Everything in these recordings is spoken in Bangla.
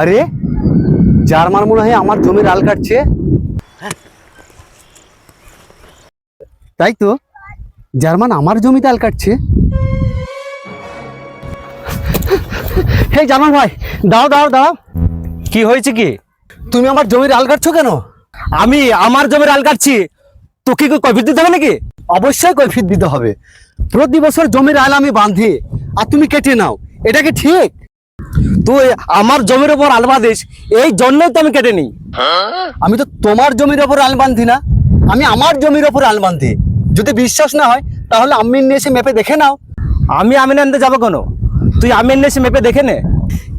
আরে জার্মান মনে হয় আমার জমির আল কাটছে। তাই তো জার্মান আমার জমিতে আল কাটছে। হে জার্মান ভাই দাও দাও দাও কি হয়েছে কি? তুমি আমার জমির আল কাটছো কেন? আমি আমার জমির আল কাটছি। তোকে কি কফি দিতে হবে নাকি? অবশ্যই কৈফিয়ত দিতে হবে। প্রতি বছর জমির আল আমি বাঁধি, আর তুমি কেটে নাও। এটা কি ঠিক? তুই আমার জমির ওপর আল বাঁধিস এই জন্যই তো আমি কেটে নিই। আমি তো তোমার জমির ওপর আল বাঁধি না, আমি আমার জমির ওপর আল বাঁধি যদি বিশ্বাস না হয়, তাহলে আমি নিয়ে এসে মেপে দেখে নাও। আমি আমিন আনতে যাব কেন? তুই আমিন এসে মেপে দেখে নে।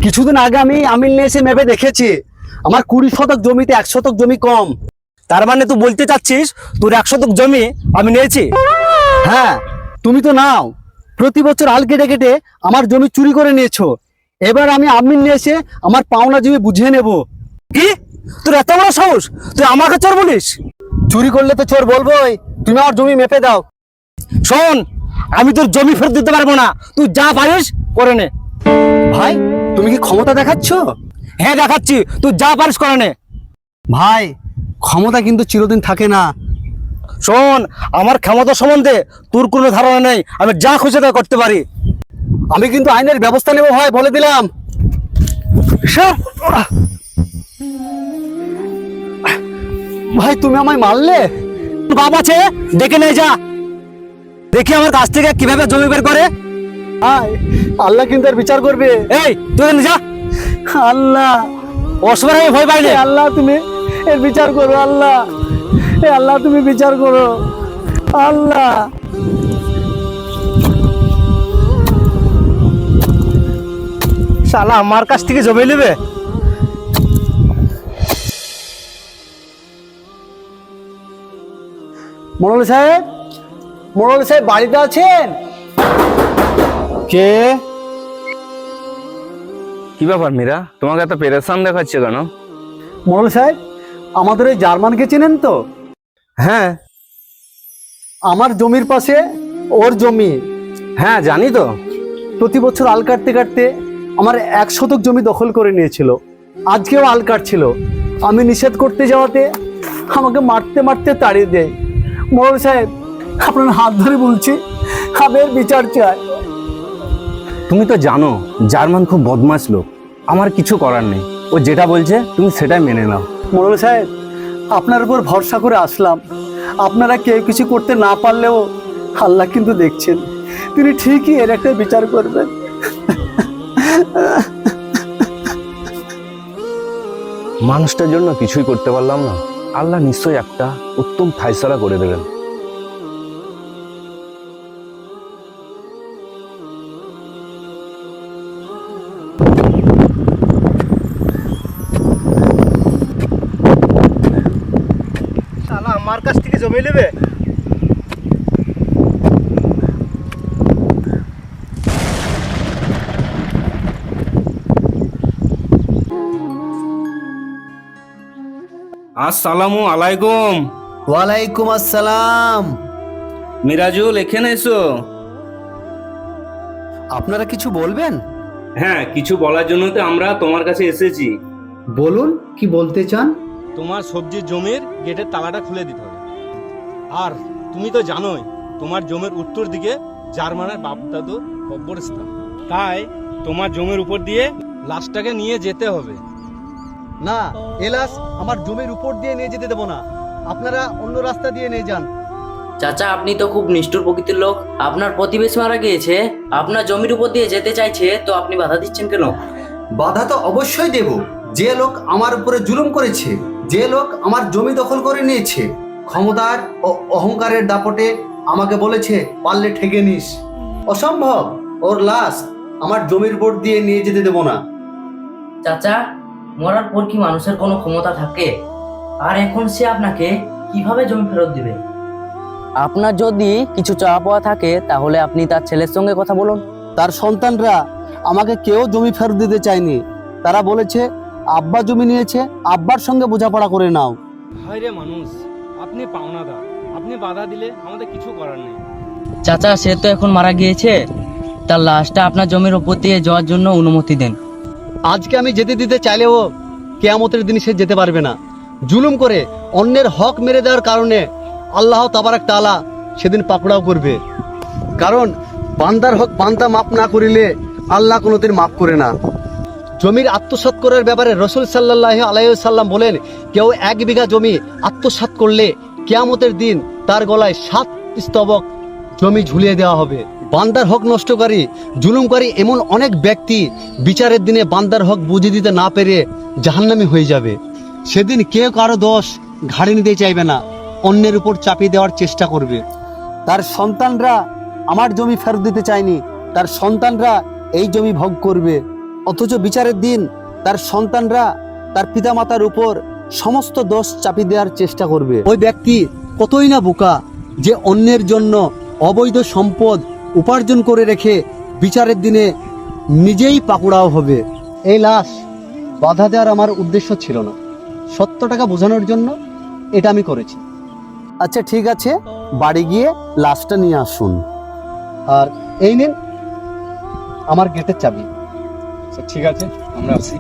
কিছুদিন আগে আমি আমিন নিয়ে এসে মেপে দেখেছি, আমার কুড়ি শতক জমিতে এক শতক জমি কম। তার মানে তুই বলতে চাচ্ছিস, তোর এক শতক জমি আমি নিয়েছি? হ্যাঁ তুমি তো নাও। প্রতি বছর আল কেটে কেটে আমার জমি চুরি করে নিয়েছো। এবার আমি আমিন নিয়ে এসে আমার পাওনা জমি বুঝিয়ে নেব। কি? তোর এত বড় সাহস? তুই আমাকে চোর বলিস? চুরি করলে তো চোর বলবোই। তুমি আমার জমি মেপে দাও। শোন, আমি তোর জমি ফেরত দিতে পারব না। তুই যা পারিস, করে নে। ভাই, তুমি কি ক্ষমতা দেখাচ্ছ? হ্যাঁ দেখাচ্ছি। তুই যা পারিস, করে নে। ভাই, ক্ষমতা কিন্তু চিরদিন থাকে না। শোন, আমার ক্ষমতা সম্বন্ধে তোর কোনো ধারণা নেই। আমি যা খুশি তা করতে পারি। আমি কিন্তু আইনের ব্যবস্থা নেব ভাই বলে দিলাম। ভাই তুমি আমায় মারলে? বাপ আছে দেখে নে যা। দেখি আমার কাছ থেকে কীভাবে জমি বের করে। আল্লাহ কিন্তু আর বিচার করবে। এই তুই যা। আল্লাহ। আমি ভয় পাইলে আল্লাহ তুমি এর বিচার করো আল্লাহ। এ আল্লাহ তুমি বিচার করো। আল্লাহ। শালা আমার কাছ থেকে জমি নেবে? মোড়ল সাহেব মোড়ল সাহেব বাড়িতে আছেন? কে? কি ব্যাপার মীরা? তোমাকে এত পেরেশান দেখাচ্ছে কেন? মোড়ল সাহেব আমাদের ওই জার্মানকে চেনেন তো? হ্যাঁ। আমার জমির পাশে ওর জমি। হ্যাঁ জানি তো। প্রতি বছর আল কাটতে কাটতে আমার এক শতক জমি দখল করে নিয়েছিল। আজকেও আল কাটছিল। আমি নিষেধ করতে যাওয়াতে আমাকে মারতে মারতে তাড়িয়ে দেয়। মোড়ল সাহেব আপনার হাত ধরে বলছি এর বিচার চায় তুমি তো জানো জার্মান খুব বদমাশ লোক। আমার কিছু করার নেই। ও যেটা বলছে তুমি সেটাই মেনে নাও। মোড়ল সাহেব আপনার উপর ভরসা করে আসলাম। আপনারা কেউ কিছু করতে না পারলেও আল্লাহ কিন্তু দেখছেন। তিনি ঠিকই এর একটা বিচার করবেন। মানুষটার জন্য কিছুই করতে পারলাম না। আল্লাহ নিশ্চয়ই একটা উত্তম ফাইসলা করে দেবেন। আমার কাছ থেকে জমি নেবে? আসসালামু আলাইকুম। ওয়ালাইকুম আসসালাম। মিরাজুল এখানে এসো। আপনারা কিছু বলবেন? হ্যাঁ কিছু বলার জন্য তো আমরা তোমার কাছে এসেছি। বলুন কি বলতে চান? তোমার সবজির জমির গেটের তালাটা খুলে দিতে হবে। আর তুমি তো জানোই তোমার জমির উত্তর দিকে জার্মানের বাপদাদুর কব্বরস্থান। তাই তোমার জমির উপর দিয়ে লাশটাকে নিয়ে যেতে হবে। না এলাস আমার জমির উপর দিয়ে নিয়ে যেতে দেবো না। আপনারা অন্য রাস্তা দিয়ে নিয়ে যান। চাচা আপনি তো খুব নিষ্ঠুর প্রকৃতির লোক। আপনার প্রতিবেশী মারা গিয়েছে। আপনার জমির উপর দিয়ে যেতে চাইছে তো আপনি বাধা দিচ্ছেন কেন? বাধা তো অবশ্যই দেব। যে লোক আমার উপরে জুলুম করেছে যে লোক আমার জমি দখল করে নিয়েছে ক্ষমতার ও অহংকারের দাপটে আমাকে বলেছে পারলে ঠেকে নিস। অসম্ভব ওর লাশ আমার জমির উপর দিয়ে নিয়ে যেতে দেবো না। চাচা মরার পর কি মানুষের কোনো ক্ষমতা থাকে? আর এখন সে আপনাকে কীভাবে জমি ফেরত দিবে? আপনার যদি কিছু চাওয়া পাওয়া থাকে তাহলে আপনি তার ছেলের সঙ্গে কথা বলুন। তার সন্তানরা আমাকে কেউ জমি ফেরত দিতে চায়নি। তারা বলেছে আব্বা জমি নিয়েছে আব্বার সঙ্গে বোঝাপড়া করে নাও। হায় রে মানুষ আপনি পাওনাদার। আপনি বাধা দিলে আমাদের কিছু করার নেই। চাচা সে তো এখন মারা গিয়েছে। তার লাশটা আপনার জমির উপর দিয়ে যাওয়ার জন্য অনুমতি দেন। আজকে আমি যেতে দিতে চাইলেও কেয়ামতের দিন সে যেতে পারবে না। জুলুম করে অন্যের হক মেরে দেওয়ার কারণে আল্লাহ তাবারাক তালা সেদিন পাকড়াও করবে। কারণ বান্দার হক বান্দা মাপ না করিলে আল্লাহ কোনোদিন মাফ করে না। জমির আত্মসাৎ করার ব্যাপারে রসুল সাল্লাহ আলাইসাল্লাম বলেন, কেউ এক বিঘা জমি আত্মসাৎ করলে কেয়ামতের দিন তার গলায় সাত স্তবক জমি ঝুলিয়ে দেওয়া হবে। বান্দার হক নষ্টকারী, জুলুমকারী এমন অনেক ব্যক্তি বিচারের দিনে বান্দার হক বুঝে দিতে না পেরে জাহান্নামি হয়ে যাবে। সেদিন কেউ কারও দোষ ঘাড়ে নিতে চাইবে না, অন্যের উপর চাপিয়ে দেওয়ার চেষ্টা করবে। তার সন্তানরা আমার জমি ফেরত দিতে চায়নি, তার সন্তানরা এই জমি ভোগ করবে। অথচ বিচারের দিন তার সন্তানরা তার পিতামাতার উপর সমস্ত দোষ চাপিয়ে দেওয়ার চেষ্টা করবে। ওই ব্যক্তি কতই না বোকা যে অন্যের জন্য অবৈধ সম্পদ উপার্জন করে রেখে বিচারের দিনে নিজেই পাকুড়াও হবে। এই লাশ বাধা দেওয়ার আমার উদ্দেশ্য ছিল না। সত্য টাকা বোঝানোর জন্য এটা আমি করেছি। আচ্ছা ঠিক আছে। বাড়ি গিয়ে লাশটা নিয়ে আসুন। আর এই নিন আমার গেটের চাবি। আচ্ছা, ঠিক আছে আমরা আসি।